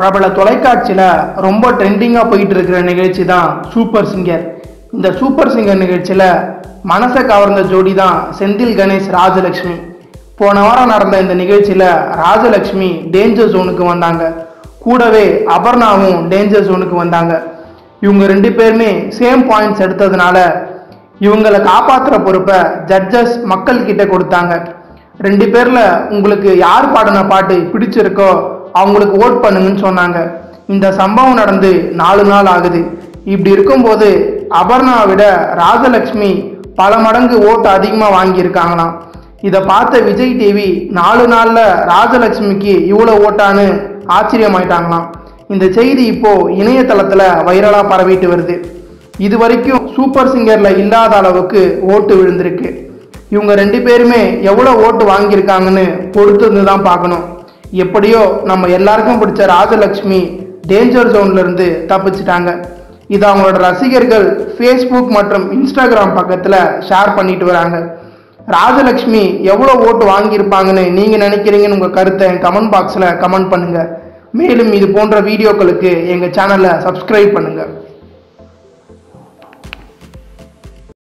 பிரபல தொலைக்காட்சியில் ரொம்ப ட்ரெண்டிங்காக போயிட்டு இருக்கிற நிகழ்ச்சி தான் சூப்பர் சிங்கர். இந்த சூப்பர் சிங்கர் நிகழ்ச்சியில் மனசை கவர்ந்த ஜோடி தான் செந்தில் கணேஷ் ராஜலக்ஷ்மி போன வாரம் நடந்த இந்த நிகழ்ச்சியில் ராஜலக்ஷ்மி டேஞ்சர் ஜோனுக்கு வந்தாங்க. கூடவே அபர்ணாவும் டேஞ்சர் ஜோனுக்கு வந்தாங்க. இவங்க ரெண்டு பேருமே சேம் பாயிண்ட்ஸ் எடுத்ததுனால இவங்களை காப்பாற்றுற பொறுப்பை ஜட்ஜஸ் மக்கள் கிட்ட கொடுத்தாங்க. ரெண்டு பேரில் உங்களுக்கு யார் பாடின பாட்டு பிடிச்சிருக்கோ அவங்களுக்கு ஓட் பண்ணுங்கன்னு சொன்னாங்க. இந்த சம்பவம் நடந்து நாலு நாள் ஆகுது. இப்படி இருக்கும்போது அபர்ணாவை விட ராஜலக்ஷ்மி பல மடங்கு ஓட்டு அதிகமாக வாங்கியிருக்காங்களாம். இதை பார்த்த விஜய் டிவி நாலு நாளில் ராஜலக்ஷ்மிக்கு இவ்வளோ ஓட்டான்னு ஆச்சரியமாயிட்டாங்களாம். இந்த செய்தி இப்போது இணையதளத்தில் வைரலாக பரவிட்டு வருது. இது வரைக்கும் சூப்பர் சிங்கரில் இல்லாத அளவுக்கு ஓட்டு விழுந்திருக்கு. இவங்க ரெண்டு பேருமே எவ்வளோ ஓட்டு வாங்கியிருக்காங்கன்னு பொறுத்து தான் பார்க்கணும். எப்படியோ நம்ம எல்லாருக்கும் பிடிச்ச ராஜலக்ஷ்மி டேஞ்சர் ஜோன்லேருந்து தப்பிச்சிட்டாங்க. இது அவங்களோட ரசிகர்கள் ஃபேஸ்புக் மற்றும் இன்ஸ்டாகிராம் பக்கத்தில் ஷேர் பண்ணிட்டு வராங்க. ராஜலக்ஷ்மி எவ்வளோ ஓட்டு வாங்கியிருப்பாங்கன்னு நீங்கள் நினைக்கிறீங்கன்னு உங்கள் கருத்தை என் கமெண்ட் பாக்ஸில் கமெண்ட் பண்ணுங்கள் மேலும் இது போன்ற வீடியோக்களுக்கு எங்கள் சேனலை சப்ஸ்கிரைப் பண்ணுங்கள்